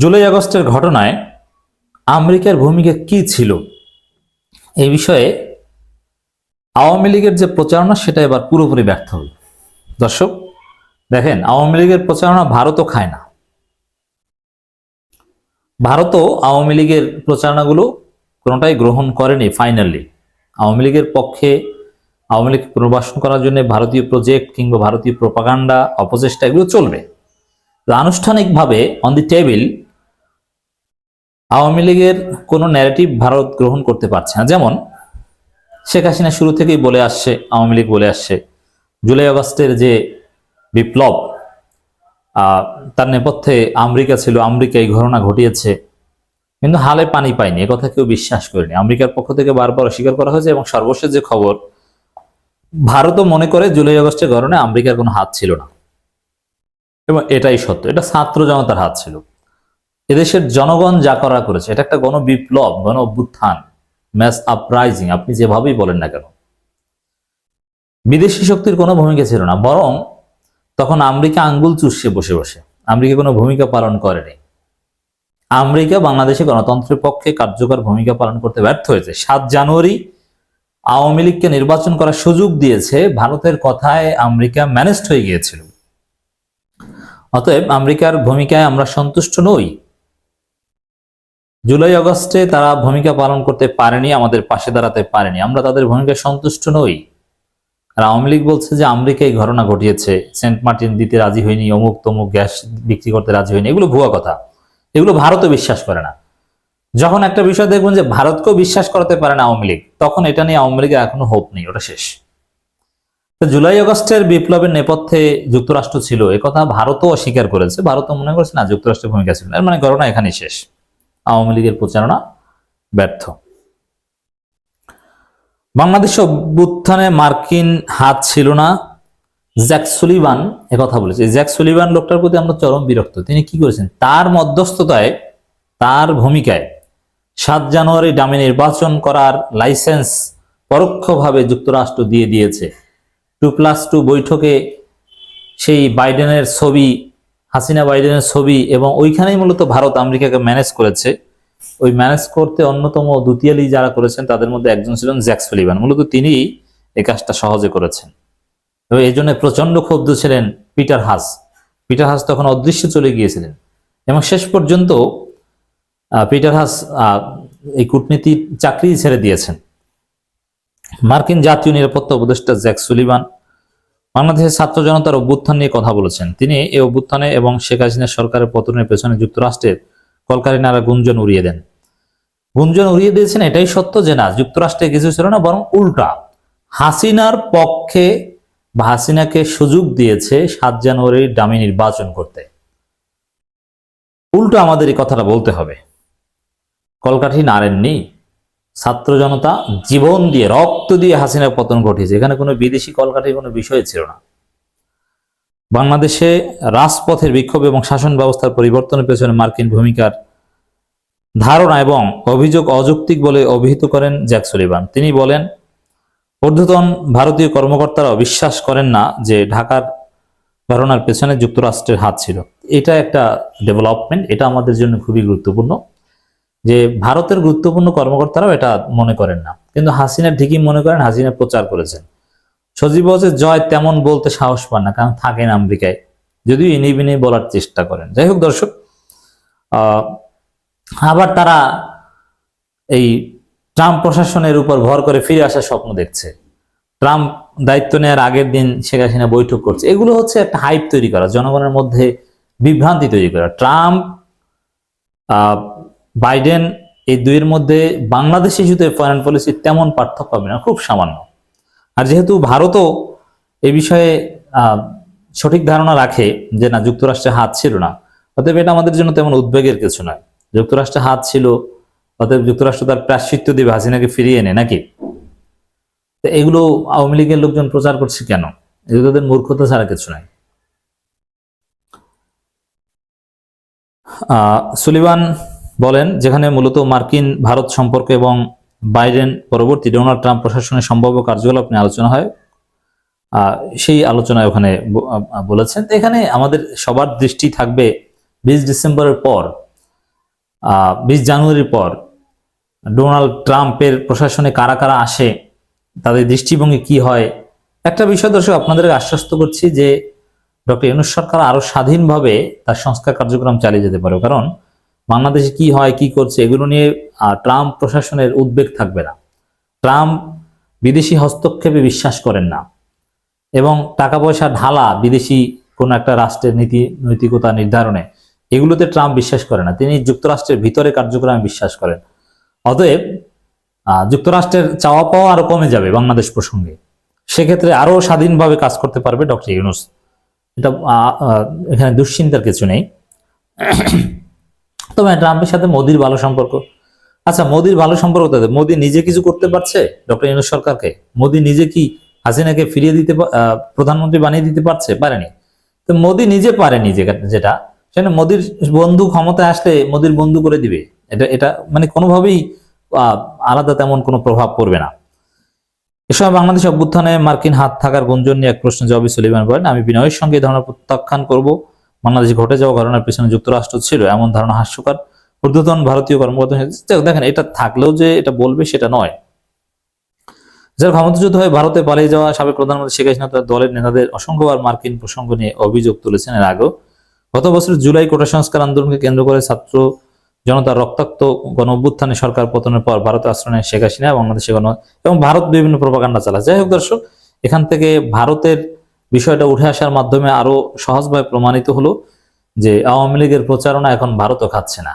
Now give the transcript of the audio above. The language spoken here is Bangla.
জুলাই আগস্টের ঘটনায় আমেরিকার ভূমিকা কি ছিল? এই বিষয়ে আওয়ামী লীগের যে প্রচারণা, সেটা এবার পুরোপুরি ব্যর্থ হল। দর্শক, দেখেন, আওয়ামী লীগের প্রচারণা ভারতও খায় না। ভারতও আওয়ামী লীগের প্রচারণাগুলো কোনোটাই গ্রহণ করেনি ফাইনালি। আওয়ামী লীগের পক্ষে আওয়ামী লীগ পুনর্বাসন করার জন্য ভারতীয় প্রজেক্ট কিংবা ভারতীয় প্রপাগান্ডা, অপচেষ্টা এগুলো চলবে। আনুষ্ঠানিকভাবে অন দি টেবিল আওয়ামী লীগের কোনো ন্যারেটিভ ভারত গ্রহণ করতে পারছে না। যেমন শেখ হাসিনা শুরু থেকেই বলে আসছে, আওয়ামী লীগ বলে আসছে, জুলাই আগস্টের যে বিপ্লব তার নেপথ্যে আমেরিকা ছিল আমেরিকা এই ঘটনা ঘটিয়েছে, কিন্তু হালে পানি পায়নি কথা কেউ বিশ্বাস করেনি। আমেরিকার পক্ষ থেকে বারবার অস্বীকার করা হয়েছে এবং সর্বশেষ যে খবর, ভারতও মনে করে জুলাই আগস্টের ঘটনায় আমেরিকার কোনো হাত ছিল না। এবং এটাই সত্য, এটা ছাত্র জনতার হাত ছিল। এদেশের জনগণ যা করা করেছে, এটা একটা গণ বিপ্লব গণ অভ্যুত্থান ম্যাস আপরাইজিং আপনি যেভাবেই বলেন না কেন। বিদেশি শক্তির কোনো ভূমিকা ছিল না, বরং তখন আমেরিকা আঙ্গুল চুষে বসে বসে। আমেরিকা কোনো ভূমিকা পালন করেনি। আমেরিকা বাংলাদেশে গণতন্ত্রের পক্ষে কার্যকর ভূমিকা পালন করতে ব্যর্থ হয়েছে। সাত জানুয়ারি আওয়ামী লীগকে নির্বাচন করার সুযোগ দিয়েছে, ভারতের কথায় আমেরিকা ম্যানেজড হয়ে গিয়েছিল। অতএব আমেরিকার ভূমিকায় আমরা সন্তুষ্ট নই। জুলাই আগস্টে তারা ভূমিকা পালন করতে পারেনি, আমাদের পাশে দাঁড়াতে পারেনি। আমরা তাদের ভূমিকায় সন্তুষ্ট নই। আর আওয়ামী লীগ বলছে যে আমেরিকা এই ঘটনা ঘটিয়েছে। সেন্ট মার্টিন দিতে রাজি হয়নি, অমুক তমুক গ্যাস বিক্রি করতে রাজি হয়নি। এগুলো ভুয়া কথা। এগুলো ভারতও বিশ্বাস করে না। যখন একটা বিষয় দেখবেন যে ভারতকেও বিশ্বাস করাতে পারে না আওয়ামী লীগ, তখন এটা নিয়ে আওয়ামী লীগের এখনও হোপ নেই, ওটা শেষ। জুলাই আগস্টের বিপ্লবের নেপথ্যে যুক্তরাষ্ট্র ছিল একথা ভারতও অস্বীকার করেছে। ভারতও মনে করছে না যুক্তরাষ্ট্রের ভূমিকা ছিল মানে ঘটনা এখানেই শেষ। আওয়ামী লীগের প্রচারণা ব্যর্থ। বাংলাদেশ অভ্যুত্থানে মার্কিন হাত ছিল না। জ্যাক সুলিভান কথা বলেছে। জ্যাক সুলিভান লোকটার প্রতি আমরা চরম বিরক্ত। তিনি কি করেছেন? তার মধ্যস্থতায়, তার ভূমিকায় সাত জানুয়ারি ডামি নির্বাচন করার লাইসেন্স পরোক্ষভাবে যুক্তরাষ্ট্র দিয়ে দিয়েছে। টু প্লাস টু বৈঠকে সেই বাইডেনের ছবি, হাসিনা বাইডেনের ছবি এবং ওইখানেই মূলত ভারত আমেরিকাকে ম্যানেজ করেছে। ওই ম্যানেজ করতে অন্যতম দ্বিতীয়ালি যারা করেছেন, তাদের মধ্যে একজন ছিলেন জ্যাক সুলিভান। মূলত তিনি এই কাজটা সহজে করেছেন। এই জন্য প্রচণ্ড ক্ষুব্ধ ছিলেন পিটার হাস পিটার হাস তখন অদৃশ্য চলে গিয়েছিলেন। এবং শেষ পর্যন্ত পিটার হাস এই কূটনীতি চাকরি ছেড়ে দিয়েছেন। মার্কিন জাতীয় নিরাপত্তা উপদেষ্টা জ্যাক সুলিভান বাংলাদেশের ছাত্র জনতার অভ্যুত্থান নিয়ে কথা বলেছেন। তিনি এই অভ্যুত্থানে এবং শেখ হাসিনা সরকারের পতনের পেছনে যুক্তরাষ্ট্রের কলকারিনারা গুঞ্জন উড়িয়ে দেন। গুঞ্জন উড়িয়ে দিয়েছেন, এটাই সত্য যে না, যুক্তরাষ্ট্রে কিছু ছিল না, বরং উল্টা। হাসিনার পক্ষে বা হাসিনাকে সুযোগ দিয়েছে সাত জানুয়ারির ডামি নির্বাচন করতে। উল্টো আমাদের এই কথাটা বলতে হবে। কলকাঠি নাড়েননি। ছাত্র জনতা জীবন দিয়ে, রক্ত দিয়ে হাসিনার পতন ঘটিয়েছে। এখানে কোনো বিদেশি কলকাঠির কোনো বিষয় ছিল না। বাংলাদেশে রাজপথের বিক্ষোভ এবং শাসন ব্যবস্থার পরিবর্তনের পেছনে মার্কিন ভূমিকার ধারণা এবং অভিযোগ অযৌক্তিক বলে অভিহিত করেন জ্যাক সুলিভান। তিনি বলেন, ঊর্ধ্বতন ভারতীয় কর্মকর্তারা বিশ্বাস করেন না যে ঢাকার ঘটনার পেছনে যুক্তরাষ্ট্রের হাত ছিল। এটা একটা ডেভেলপমেন্ট, এটা আমাদের জন্য খুবই গুরুত্বপূর্ণ। যে ভারতের গুরুত্বপূর্ণ কর্মকর্তারাও এটা মনে করেন না। কিন্তু হাসিনা ঠিকই মনে করেন, হাসিনা প্রচার করেছেন। সজীব বলছে জয় তেমন বলতে সাহস পান না, কারণ থাকেন আমেরিকায়। যদিও ইনি বিনি বলার চেষ্টা করেন। যাই হোক দর্শক আবার তারা এই ট্রাম্প প্রশাসনের উপর ভর করে ফিরে আসার স্বপ্ন দেখছে। ট্রাম্প দায়িত্ব নেওয়ার আগের দিন শেখ হাসিনা বৈঠক করছে। এগুলো হচ্ছে একটা হাইপ তৈরি করা, জনগণের মধ্যে বিভ্রান্তি তৈরি করা। ট্রাম্প বাইডেন এই দুইয়ের মধ্যে বাংলাদেশ ইস্যুতে ফরেন পলিসি তেমন পার্থক্য হবে না, খুব সামান্য। আর যেহেতু ভারতও এ বিষয়ে সঠিক ধারণা রাখে যে না যুক্তরাষ্ট্রে হাত ছিল না অতএব এটা আমাদের জন্য তেমন উদ্বেগের কিছু নয়। যুক্তরাষ্ট্রে হাত ছিল অতএব যুক্তরাষ্ট্র তার প্রাশ্চিত্য দেবে হাসিনাকে ফিরিয়ে এনে নাকি? তো এগুলো আওয়ামী লীগের লোকজন প্রচার করছে কেন? এগুলো তাদের মূর্খতা ছাড়া কিছু নাই। আহ, সুলিভান বলেন যেখানে মূলত মার্কিন ভারত সম্পর্ক এবং বাইডেন পরবর্তী ডোনাল্ড ট্রাম্প প্রশাসনের সম্ভাব্য কার্যকলাপ নিয়ে আলোচনা হয়। সেই আলোচনায় ওখানে বলেছেন, এখানে আমাদের সবার দৃষ্টি থাকবে বিশ ডিসেম্বরের পর বিশ জানুয়ারির পর ডোনাল্ড ট্রাম্পের প্রশাসনে কারা কারা আসে, তাদের দৃষ্টিভঙ্গি কি হয়, একটা বিষয় দর্শক আপনাদের আশ্বস্ত করছি যে ডক্টর ইউনুস সরকার আরও স্বাধীনভাবে তার সংস্কার কার্যক্রম চালিয়ে যেতে পারে। কারণ বাংলাদেশে কি হয়, কি করছে, এগুলো নিয়ে ট্রাম্প প্রশাসনের উদ্বেগ থাকবে না। ট্রাম্প বিদেশি হস্তক্ষেপে বিশ্বাস করেন না। এবং টাকা পয়সা ঢালা বিদেশি কোন একটা রাষ্ট্রের নীতি, নৈতিকতা নির্ধারণে, এগুলোতে ট্রাম্প বিশ্বাস করে না। তিনি যুক্তরাষ্ট্রের ভিতরে কার্যক্রমে বিশ্বাস করেন। অতএব যুক্তরাষ্ট্রের চাওয়া পাওয়া আরও কমে যাবে বাংলাদেশ প্রসঙ্গে। সেক্ষেত্রে আরও স্বাধীনভাবে কাজ করতে পারবে ডক্টর ইউনুস। এটা এখানে দুশ্চিন্তার কিছু নেই। তবে ট্রাম্পের সাথে মোদির ভালো সম্পর্ক। আচ্ছা মোদির ভালো সম্পর্ক তাদের। মোদি নিজে কিছু করতে পারছে? ডক্টর ইউনুস সরকারকে। মোদি নিজে কি হাসিনাকে ফিরিয়ে দিতে প্রধানমন্ত্রী বানিয়ে দিতে পারছে? পারেনি। তো মোদি নিজে পারেনি যেটা। সেটা মোদির বন্ধু ক্ষমতায় আসলে মোদির বন্ধু করে দিবে। এটা এটা মানে কোনোভাবেই আলাদা তেমন কোনো প্রভাব পড়বে না। এ সময় বাংলাদেশ অভ্যুত্থানে মার্কিন হাত থাকার গুঞ্জন নিয়ে এক প্রশ্ন জবাবে সুলিমান বলেন, আমি বিনয়ের সঙ্গে এই ধরনের প্রত্যাখ্যান করব। বাংলাদেশে ঘটে যাওয়া ঘটনার পেছনে যুক্তরাষ্ট্র ছিল, এমন ধারণা হাস্যকর। ঊর্ধ্বতন ভারতীয় কর্মকর্তা দেখেন, এটা থাকলেও যে এটা বলবে সেটা নয়। যার ক্ষমতাচ্যুত হয়ে ভারতে পালিয়ে যাওয়া সাবেক প্রধানমন্ত্রী শেখ হাসিনা তার দলের নেতাদের অসংখ্যবার মার্কিন প্রসঙ্গ নিয়ে অভিযোগ তুলেছেন এর আগেও। গত বছর জুলাই কোটা সংস্কার আন্দোলনকে কেন্দ্র করে ছাত্র জনতার রক্তাক্ত গণ অভ্যুত্থানে সরকার পতনের পর ভারতে আশ্রয় নেয় শেখ হাসিনা বাংলাদেশে গণ এবং ভারত বিভিন্ন প্রপাগান্ডা চালায়। যাই হোক দর্শক, এখান থেকে ভারতের বিষয়টা উঠে আসার মাধ্যমে আরও সহজভাবে প্রমাণিত হলো যে আওয়ামী লীগের প্রচারণা এখন ভারতও খাচ্ছে না।